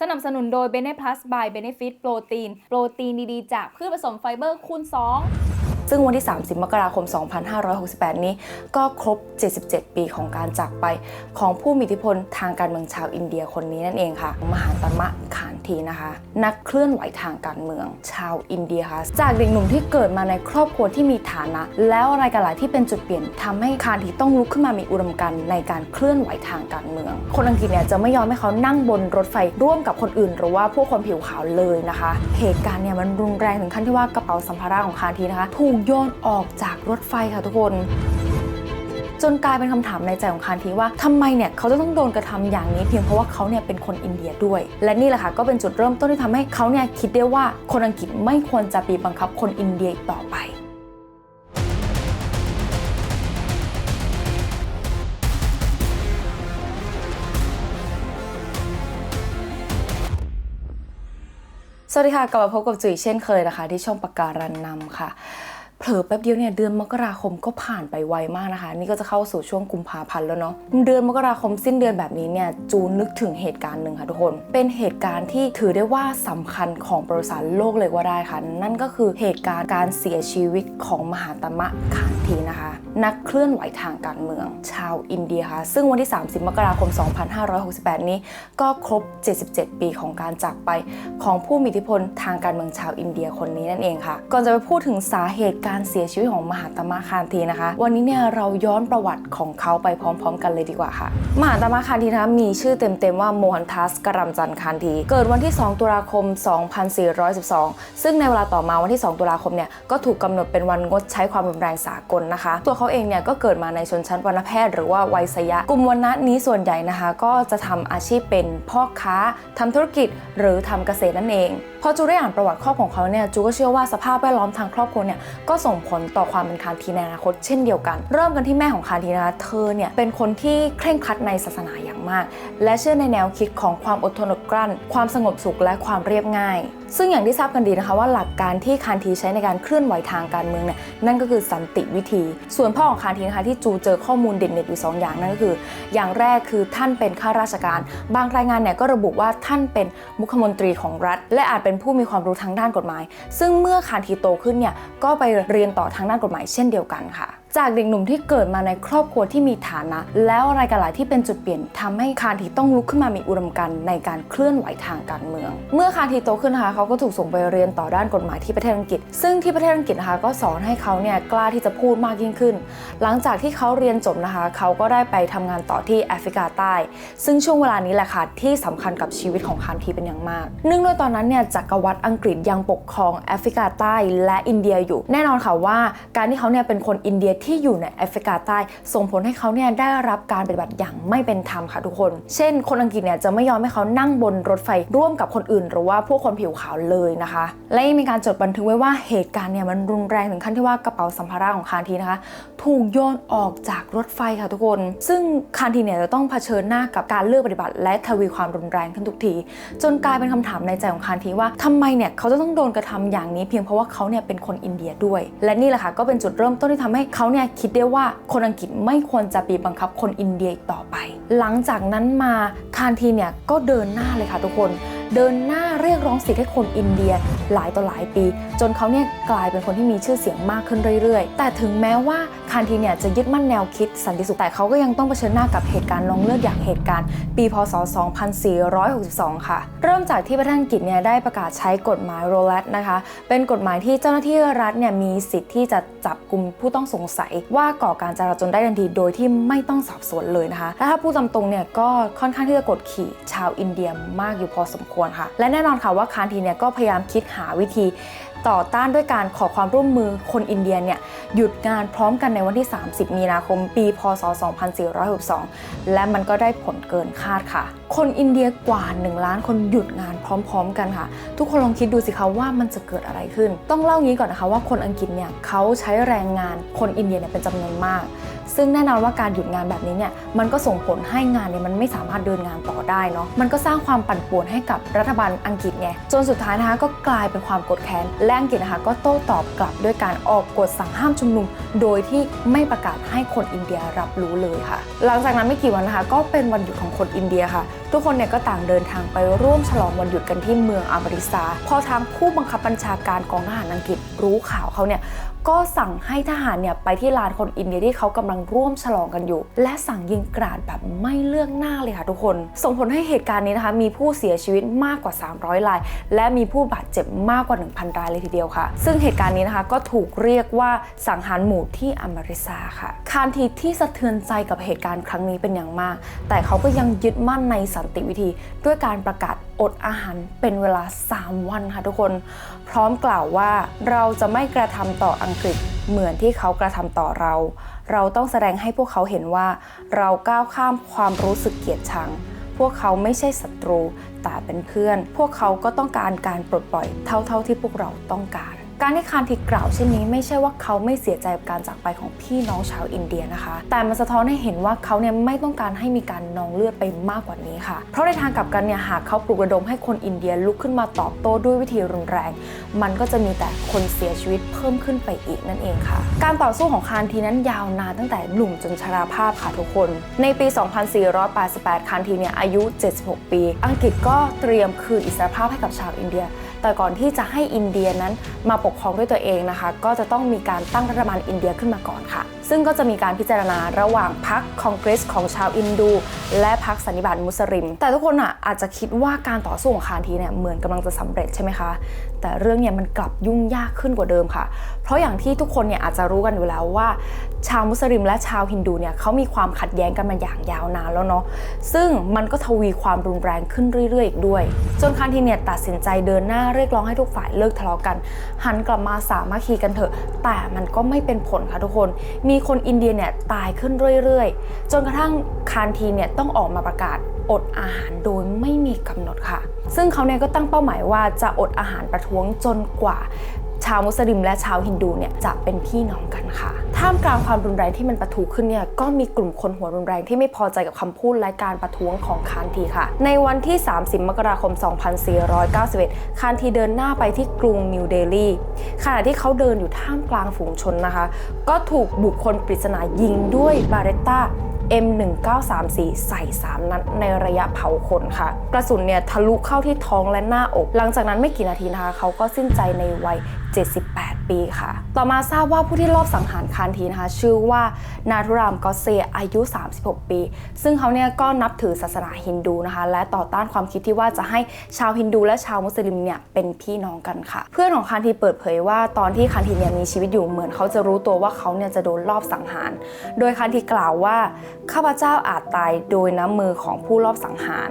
สนับสนุนโดย Bene Plus by Benefit โปรตีน โปรตีนดีๆ จากพืชผสมไฟเบอร์คูณ 2 ซึ่งวันที่ 30 มกราคม 2568 นี้ ก็ครบ 77 ปีของการจากไปของผู้มีอิทธิพลทางการเมืองชาวอินเดียคนนี้นั่นเองค่ะ มหาตมะขาน ทีนะคะ นักเคลื่อนไหวทางการเมือง ชาวอินเดียค่ะ จากเด็กหนุ่มที่เกิดมาในครอบครัวที่มีฐานะ แล้วอะไรกันหลายที่เป็นจุดเปลี่ยนทำให้คานทีต้องลุกขึ้นมามีอุดมการณ์ในการเคลื่อนไหวทางการเมือง คนอังกฤษเนี่ยจะไม่ยอมให้เขานั่งบนรถไฟร่วมกับคนอื่น หรือว่าพวกคนผิวขาวเลยนะคะ เหตุการณ์เนี่ยมันรุนแรงถึงขั้นที่ว่ากระเป๋าสัมภาระของคานทีนะคะ ถูกโยนออกจากรถไฟค่ะทุกคน จนกลายเป็นคำถามในใจของคานทีว่าทำไมเนี่ยเขาจะต้องโดนกระทำอย่างนี้เพียงเพราะว่าเขาเนี่ยเป็นคนอินเดียด้วย และนี่แหละค่ะก็เป็นจุดเริ่มต้นที่ทำให้เขาเนี่ยคิดได้ว่าคนอังกฤษไม่ควรจะบีบบังคับคนอินเดียอีกต่อไปสวัสดีค่ะกลับมาพบกับจุ๋ยเช่นเคยนะคะ ที่ช่องปากการันนำค่ะ เผลอแป๊บเดียวเนี่ยเดือนมกราคมก็ผ่านไปไวมากนะคะ นี่ก็จะเข้าสู่ช่วงกุมภาพันธ์แล้วเนาะเดือนมกราคมสิ้นเดือนแบบนี้เนี่ยจูนนึกถึงเหตุการณ์หนึ่งค่ะทุกคน เป็นเหตุการณ์ที่ถือได้ว่าสำคัญของประวัติศาสตร์โลกเลยว่าได้ค่ะ นั่นก็คือเหตุการณ์การเสียชีวิตของมหาตมะขานทีนะคะ นักเคลื่อนไหวทางการเมือง ชาวอินเดียค่ะ ซึ่งวันที่ 30 มกราคม 2568 นี้ ก็ครบ 77 ปีของการจากไปของผู้มีอิทธิพลทางการเมืองชาวอินเดียคนนี้นั่นเองค่ะ ก่อนจะไปพูดถึงสาเหตุการเสียชีวิตของมหาตมะคานทีนะคะ วันนี้เนี่ยเราย้อนประวัติของเขาไปพร้อม ๆ กันเลยดีกว่าค่ะ มหาตมะคานทีนะมีชื่อเต็มๆว่าโมฮันทัสกรัมจันทร์คานที เกิดวันที่ 2 ตุลาคม 2412 ซึ่งในเวลาต่อมาวันที่ 2 ตุลาคมเนี่ยก็ถูกกำหนดเป็นวันงดใช้ความรุนแรงสากลนะคะ ตัวเขาเองเนี่ยก็เกิดมาในชนชั้นวรรณแพทย์หรือว่าวัยสยะ กลุ่มวรรณะนี้ส่วนใหญ่นะคะ ก็จะทำอาชีพเป็นพ่อค้าทำธุรกิจหรือทำเกษตรนั่นเอง พอจูได้อ่านประวัติครอบของเขาเนี่ยจูก็เชื่อว่าสภาพแวดล้อมทางครอบครัวเนี่ยก็ส่งผลต่อความเป็นคานทีในอนาคตเช่นเดียวกัน เริ่มกันที่แม่ของคานทีนะคะเธอเนี่ยเป็นคนที่เคร่งครัดในศาสนาอย่างมาก และเชื่อในแนวคิดของความอดทนอดกลั้น ความสงบสุขและความเรียบง่าย ซึ่งอย่างที่ทราบกันดีนะคะว่าหลักการที่คานทีใช้ในการเคลื่อนไหวทางการเมืองเนี่ยนั่นก็คือสันติวิธี ส่วนพ่อของคานทีนะคะที่จูเจอข้อมูลเด่นๆอยู่สองอย่างนั่นก็คือ อย่างแรกคือท่านเป็นข้าราชการ บางรายงานเนี่ยก็ระบุว่าท่านเป็นมุขมนตรีของรัฐ และอาจเป็นผู้มีความรู้ทางด้านกฎหมาย ซึ่งเมื่อคานทีโตขึ้นเนี่ยก็ไปเรียนต่อทางด้านกฎหมายเช่นเดียวกันค่ะ จากเด็กหนุ่มที่เกิดมาในครอบครัวที่มีฐานะ แล้วอะไรกันหลายที่เป็นจุดเปลี่ยนทำให้คานทีต้องลุกขึ้นมามีอุดมการณ์ในการเคลื่อนไหวทางการเมือง เมื่อคานทีโตขึ้นนะคะเขาก็ถูกส่งไปเรียนต่อด้านกฎหมายที่ประเทศอังกฤษ ซึ่งที่ประเทศอังกฤษนะคะก็สอนให้เขาเนี่ยกล้าที่จะพูดมากยิ่งขึ้น หลังจากที่เขาเรียนจบนะคะ เขาก็ได้ไปทำงานต่อที่แอฟริกาใต้ ซึ่งช่วงเวลานี้แหละค่ะที่สำคัญกับชีวิตของคานทีเป็นอย่างมาก เนื่องด้วยตอนนั้นเนี่ยจักรวรรดิอังกฤษยังปกครองแอฟริกาใต้และอินเดียอยู่ แน่นอนค่ะว่าการที่เขาเนี่ยเป็นคนอินเดียทที่อยู่ในแอฟริกาใต้ ส่งผลให้เขาเนี่ยได้รับการปฏิบัติอย่างไม่เป็นธรรมค่ะทุกคน เช่น คนอังกฤษเนี่ยจะไม่ยอมให้เขานั่งบนรถไฟร่วมกับคนอื่น หรือว่าพวกคนผิวขาวเลยนะคะ และยังมีการจดบันทึกไว้ว่าเหตุการณ์เนี่ยมันรุนแรงถึงขั้นที่ว่ากระเป๋าสัมภาระของคานทีนะคะ ถูกโยนออกจากรถไฟค่ะทุกคน ซึ่งคานทีเนี่ยจะต้องเผชิญหน้ากับการเลือกปฏิบัติ และทวีความรุนแรงขึ้นทุกที จนกลายเป็นคำถามในใจของคานทีว่าทำไมเนี่ยเขาจะต้องโดนกระทำอย่างนี้เพียงเพราะว่าเขาเนี่ยเป็นคนอินเดียด้วย และนี่แหละค่ะก็เป็นจุดเริ่มต้นที่ทำให้เขาเนี่ยคิดได้ว่าคนอังกฤษไม่ควรจะบีบบังคับคนอินเดียอีกต่อไป หลังจากนั้นมาคานทีเนี่ยก็เดินหน้าเลยค่ะทุกคน เดินหน้าเรียกร้องสิทธิ์ให้คนอินเดียหลายต่อหลายปี จนเขาเนี่ยกลายเป็นคนที่มีชื่อเสียงมากขึ้นเรื่อยๆ แต่ถึงแม้ว่าคานทีเนี่ยจะยึดมั่นแนวคิดสันติสุขแต่เขาก็ยังต้องเผชิญหน้ากับเหตุการณ์ลองเลือดอย่างเหตุการณ์ ปีพศ 2462 ค่ะ เริ่มจากที่ประเทศอังกฤษเนี่ยได้ประกาศใช้กฎหมายโรแลตนะคะ เป็นกฎหมายที่เจ้าหน้าที่รัฐเนี่ยมีสิทธิ์ที่จะจับกลุ่มผู้ต้องสงสัย ว่าก่อการจราจรได้ทันทีโดยที่ไม่ต้องสอบสวนเลยนะคะและถ้าพูดตามตรงเนี่ยก็ค่อนข้างที่จะกดขี่ชาวอินเดียมากอยู่พอสมควรค่ะ และแน่นอนค่ะว่าคานทีเนี่ยก็พยายามคิดหาวิธีต่อต้านด้วยการขอความร่วมมือคนอินเดียเนี่ยหยุดงานพร้อมกันในวันที่ 30 มีนาคม ปี พศ 2462 และมันก็ได้ผลเกินคาดค่ะคนอินเดียกว่า 1 ล้านคนหยุดงานพร้อม ๆ กันค่ะ ทุกคนลองคิดดูสิคะว่ามันจะเกิดอะไรขึ้น ต้องเล่างี้ก่อนนะคะว่าคนอังกฤษเนี่ยเขาใช้แรงงานคนอินเดียเนี่ยเป็นจำนวนมาก ซึ่งแน่นอนว่าการหยุดงานแบบนี้เนี่ยมันก็ส่งผลให้งานเนี่ยมันไม่สามารถเดินงานต่อได้เนาะมันก็สร้างความปั่นป่วนให้กับรัฐบาลอังกฤษไงจนสุดท้ายนะคะก็กลายเป็นความกดแค้นและอังกฤษนะคะก็โต้ตอบกลับด้วยการออกกฎสั่งห้ามชุมนุม โดยที่ไม่ประกาศให้คนอินเดียรับรู้เลยค่ะ หลังจากนั้นไม่กี่วันนะคะก็เป็นวันหยุดของคนอินเดียค่ะ ทุกคนเนี่ยก็ต่างเดินทางไปร่วมฉลองวันหยุดกันที่เมืองอามาริซา พอทางผู้บังคับบัญชาการกองทหารอังกฤษรู้ข่าวเขาเนี่ย ก็สั่งให้ทหารเนี่ยไปที่ลานคนอินเดียที่เขากำลังร่วมฉลองกันอยู่ และสั่งยิงกราดแบบไม่เลือกหน้าเลยค่ะทุกคน ส่งผลให้เหตุการณ์นี้นะคะ มีผู้เสียชีวิตมากกว่า 300ราย และมีผู้บาดเจ็บมากกว่า 1,000รายเลยทีเดียวค่ะ ซึ่งเหตุการณ์นี้นะคะก็ถูกเรียกว่าสังหารหมู่ที่อเมริซาค่ะคานทีที่สะเทือนใจกับเหตุการณ์ครั้งนี้เป็นอย่างมาก แต่เขาก็ยังยึดมั่นในสันติวิธีด้วยการประกาศอดอาหารเป็นเวลา 3 วันค่ะทุกคน พร้อมกล่าวว่าเราจะไม่กระทำต่ออังกฤษเหมือนที่เขากระทำต่อเรา เราต้องแสดงให้พวกเขาเห็นว่า เราก้าวข้ามความรู้สึกเกลียดชัง พวกเขาไม่ใช่ศัตรูแต่เป็นเพื่อน พวกเขาก็ต้องการการปลดปล่อยเท่าๆที่พวกเราต้องการ การที่คานทิกล่าวเช่นนี้ไม่ใช่ว่าเขาไม่เสียใจกับการจากไปของพี่น้องชาวอินเดียนะคะ แต่มันสะท้อนให้เห็นว่าเขาเนี่ยไม่ต้องการให้มีการนองเลือดไปมากกว่านี้ค่ะ เพราะในทางกลับกันเนี่ยหากเขาปลุกระดมให้คนอินเดียลุกขึ้นมาตอบโต้ด้วยวิธีรุนแรง มันก็จะมีแต่คนเสียชีวิตเพิ่มขึ้นไปอีกนั่นเองค่ะ การต่อสู้ของคานทีนั้นยาวนานตั้งแต่หนุ่มจนชราภาพค่ะทุกคน ในปี 2488 คานทีเนี่ยอายุ 76 ปี อังกฤษก็เตรียมคืนอิสรภาพให้กับชาวอินเดีย แต่ก่อนที่จะให้อินเดียนั้นมาปกครองด้วยตัวเองนะคะ ก็จะต้องมีการตั้งรัฐบาลอินเดียขึ้นมาก่อนค่ะ ซึ่งก็จะมีการพิจารณาระหว่างพรรคคองเกรสของชาวอินดู และพรรคสันนิบาตมุสลิม แต่ทุกคนอะอาจจะคิดว่าการต่อสู้ของคานทีเนี่ยเหมือนกำลังจะสำเร็จใช่ไหมคะ แต่เรื่องเนี่ยมันกลับยุ่งยากขึ้นกว่าเดิมค่ะ เพราะอย่างที่ทุกคนเนี่ยอาจจะรู้กันอยู่แล้วว่า ชาวมุสลิมและชาวฮินดูเนี่ยเขามีความขัดแย้งกันมาอย่างยาวนานแล้วเนาะซึ่งมันก็ทวีความรุนแรงขึ้นเรื่อยๆอีกด้วย จนคานทีเนี่ยตัดสินใจเดินหน้าเรียกร้องให้ทุกฝ่ายเลิกทะเลาะกัน หันกลับมาสามัคคีกันเถอะ แต่มันก็ไม่เป็นผลค่ะทุกคน มีคนอินเดียเนี่ยตายขึ้นเรื่อยๆ จนกระทั่งคานทีเนี่ยต้องออกมาประกาศอดอาหารโดยไม่มีกำหนดค่ะ ซึ่งเขาเนี่ยก็ตั้งเป้าหมายว่าจะอดอาหารประท้วงจนกว่า ชาวมุสลิมและชาวฮินดูเนี่ยจะเป็นพี่น้องกันค่ะ ท่ามกลางความรุนแรงที่มันปะทุขึ้นเนี่ยก็มีกลุ่มคนหัวรุนแรงที่ไม่พอใจกับคำพูดและการประท้วงของคานทีค่ะ ในวันที่ 30 มกราคม 2491 คานทีเดินหน้าไปที่กรุงนิวเดลีขณะที่เขาเดินอยู่ท่ามกลางฝูงชนนะคะ ก็ถูกบุคคลปริศนายิงด้วยบาเรตตา M1934 ใส่ 3 นัดในระยะเผาขนค่ะ กระสุนเนี่ยทะลุเข้าที่ท้องและหน้าอก หลังจากนั้นไม่กี่นาทีนะคะ เขาก็สิ้นใจในวัย 78 ปีค่ะ ต่อมาทราบว่าผู้ที่ลอบสังหารคานทีนะคะ ชื่อว่านาทุรามกอเซอายุ 36 ปี ซึ่งเขาเนี่ยก็นับถือศาสนาฮินดูนะคะ และต่อต้านความคิดที่ว่าจะให้ชาวฮินดูและชาวมุสลิมเนี่ยเป็นพี่น้องกันค่ะ เพื่อนของคานทีเปิดเผยว่าตอนที่คานทีเนี่ยมีชีวิตอยู่เหมือนเขาจะรู้ตัวว่าเขาเนี่ยจะโดนลอบสังหาร โดยคานทีกล่าวว่าข้าพเจ้าอาจตายโดยน้ำมือของผู้ลอบสังหาร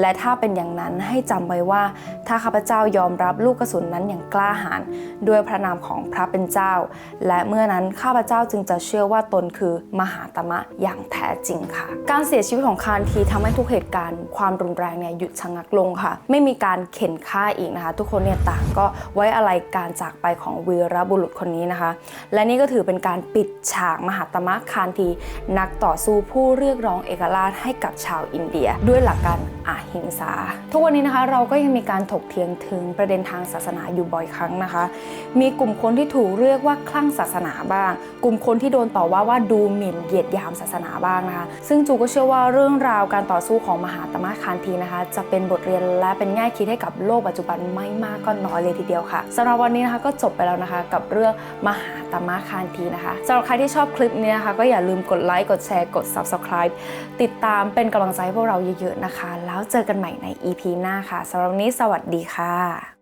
และถ้าเป็นอย่างนั้นให้จำไว้ว่า ถ้าข้าพเจ้ายอมรับลูกกระสุนนั้นอย่างกล้าหาญด้วยพระนามของพระเป็นเจ้า และเมื่อนั้นข้าพเจ้าจึงจะเชื่อว่าตนคือมหาตมะอย่างแท้จริงค่ะ การเสียชีวิตของคานทีทำให้ทุกเหตุการณ์ความรุนแรงเนี่ยหยุดชะงักลงค่ะ ไม่มีการเข็นฆ่าอีกนะคะ ทุกคนเนี่ยต่างก็ไว้อะไรการจากไปของวีรบุรุษคนนี้นะคะ และนี่ก็ถือเป็นการปิดฉากมหาตมะคานทีนักต่อสู้ผู้เรียกร้องเอกราชให้กับชาวอินเดีย ด้วยหลักการอาหิงสา ทุกวันนี้นะคะเราก็ยังมีการถกเถียงถึงประเด็นทางศาสนาอยู่บ่อยครั้งนะคะ มีกลุ่มคนนที่ถูกเรียกว่าคลั่งศาสนาบ้าง กลุ่มคนที่โดนต่อว่าว่าดูหมิ่นเหยียดยามศาสนาบ้างนะคะ ซึ่งจูก็เชื่อว่าเรื่องราวการต่อสู้ของมหาตมะคานทีนะคะ จะเป็นบทเรียนและเป็นแง่คิดให้กับโลกปัจจุบันไม่มากก็น้อยเลยทีเดียวค่ะสำหรับวันนี้นะคะก็จบไปแล้วนะคะกับเรื่องมหาตมะคานทีนะคะสำหรับใครที่ชอบคลิปนี้นะคะก็อย่าลืมกดไลค์กดแชร์กด subscribe ติดตามเป็นกำลังใจให้พวกเราเยอะๆนะคะ แล้วเจอกันใหม่ใน EP หน้าค่ะสำหรับวันนี้สวัสดีค่ะ